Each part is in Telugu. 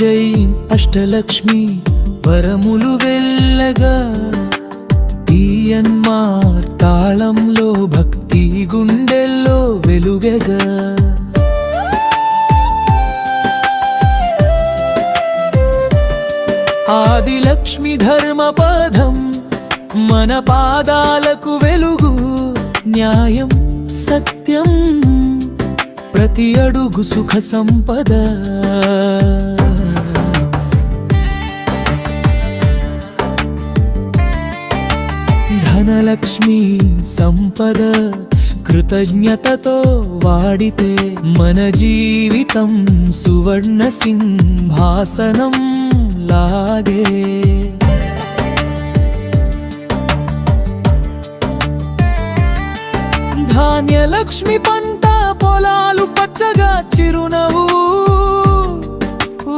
జై అష్టలక్ష్మి వరములు వెళ్ళగా తీయన్మార్ తాళంలో భక్తి గుండెల్లో వెలుగగా. ఆదిలక్ష్మి ధర్మపదం మన పాదాలకు వెలుగు న్యాయం సత్యం ప్రతి అడుగు సుఖ సంపద. ధనలక్ష్మి సంపద కృతజ్ఞతతో వాడితే మన జీవితం సువర్ణ సింహాసనం లాగే. ధాన్యలక్ష్మి పంట పొలాలు పచ్చగా చిరునవ్వు.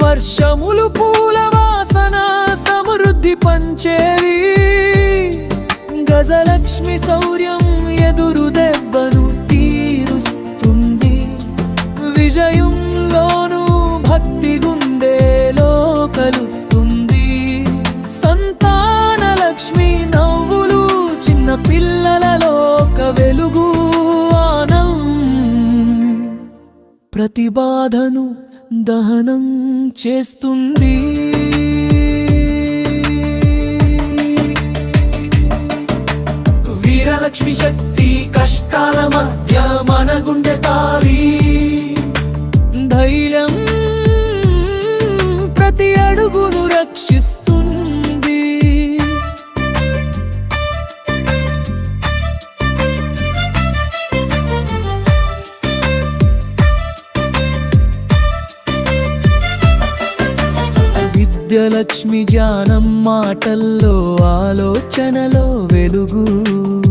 వర్షములు పూల వాసన సమృద్ధి పంచేవి. గజలక్ష్మి శౌర్యం ఎదురు దెబ్బను తీరుస్తుంది. విజయంలోనూ భక్తి గుండెలో కలుస్తుంది. సంతాన లక్ష్మి నవ్వులు చిన్న పిల్లలలో వెలుగు ఆనం ప్రతి బాధను దహనం చేస్తుంది. వీరలక్ష్మి శక్తి కష్టాల విద్యలక్ష్మి జ్ఞానం మాటల్లో ఆలోచనలో వెలుగు.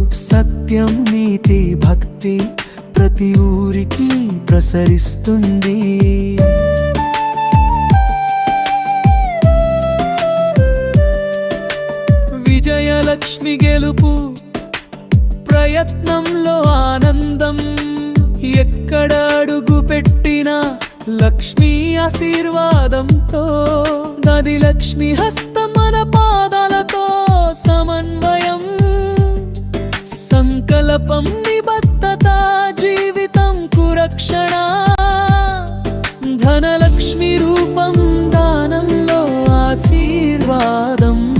సత్యం నీతి భక్తి ప్రతి ఊరికి ప్రసరిస్తుంది. విజయలక్ష్మి గెలుపు ప్రయత్నంలో ఆనందం. ఎక్కడ అడుగు పెట్టినా లక్ష్మీ ఆశీర్వాదంతో నది లక్ష్మి హస్తం మన పాదాలతో సమన్వయం. సంకల్పం నిబద్ధత జీవితం కురక్షణ. ధనలక్ష్మి రూపం దానంలో ఆశీర్వాదం.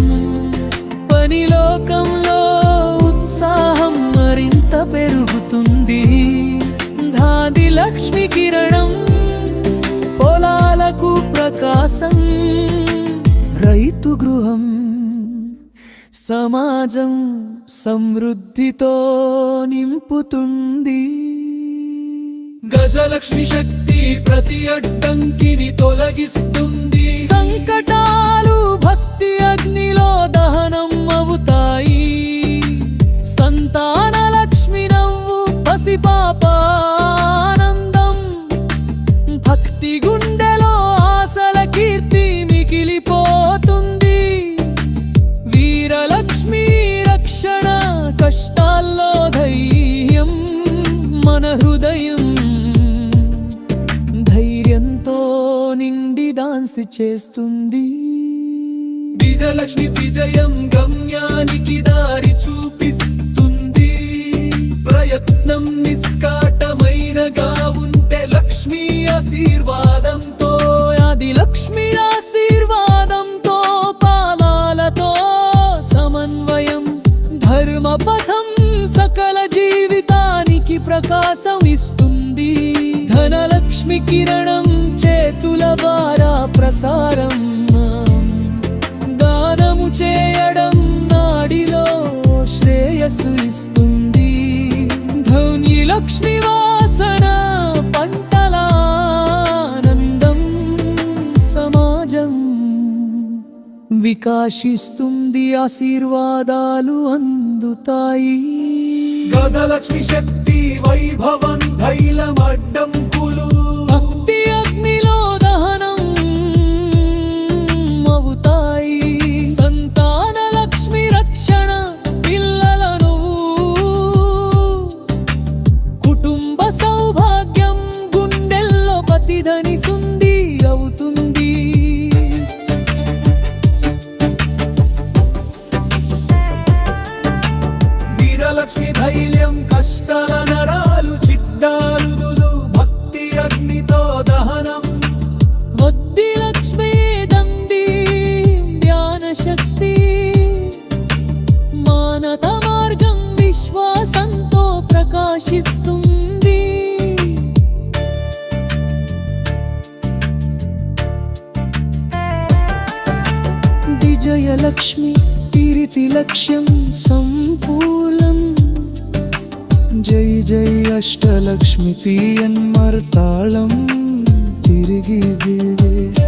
పనిలోకంలో ఉత్సాహం మరింత పెరుగుతుంది. ధాది లక్ష్మి కిరణం ప్రకాశం రైతు గృహం సమాజం సమృద్ధితో నింపుతుంది. గజలక్ష్మి శక్తి ప్రతి అడ్డంకిని తొలగిస్తుంది. సంకటాలు భక్తి అగ్నిలో కీర్తి మిగిలిపోతుంది. వీరలక్ష్మి రక్షణ కష్టాల్లో ధైర్యం మన హృదయం. ధైర్యంతో నిండి డాన్స్ చేస్తుంది. విజయలక్ష్మి విజయం గమ్యానికి దారి చూ చేతుల ద్వారా ప్రసారం. దానము చేయడం నాడిలో శ్రేయస్సు ఇస్తుంది. ధౌని లక్ష్మి వాసన పంటల ఆనందం సమాజం వికాసిస్తుంది ఆశీర్వాదాలు అందుతాయి. గజలక్ష్మి శక్తి వైభవం ధైలమడ్డం కానిదని సుంది అవుతుంది. వీరలక్ష్మి ధైర్యం కష్టాల నరాలు చిట్టాలుదులు భక్తి అగ్నితో దహనం. వద్ది లక్ష్మి దంది జ్ఞాన శక్తి. మానత మార్గం విశ్వాసంతో ప్రకాశిస్తుంది. విజయలక్ష్మి తిరితి లక్ష్యం సంపూలం. జై జై అష్టలక్ష్మి తీయన్మర్తాళం తిరిగి దేవే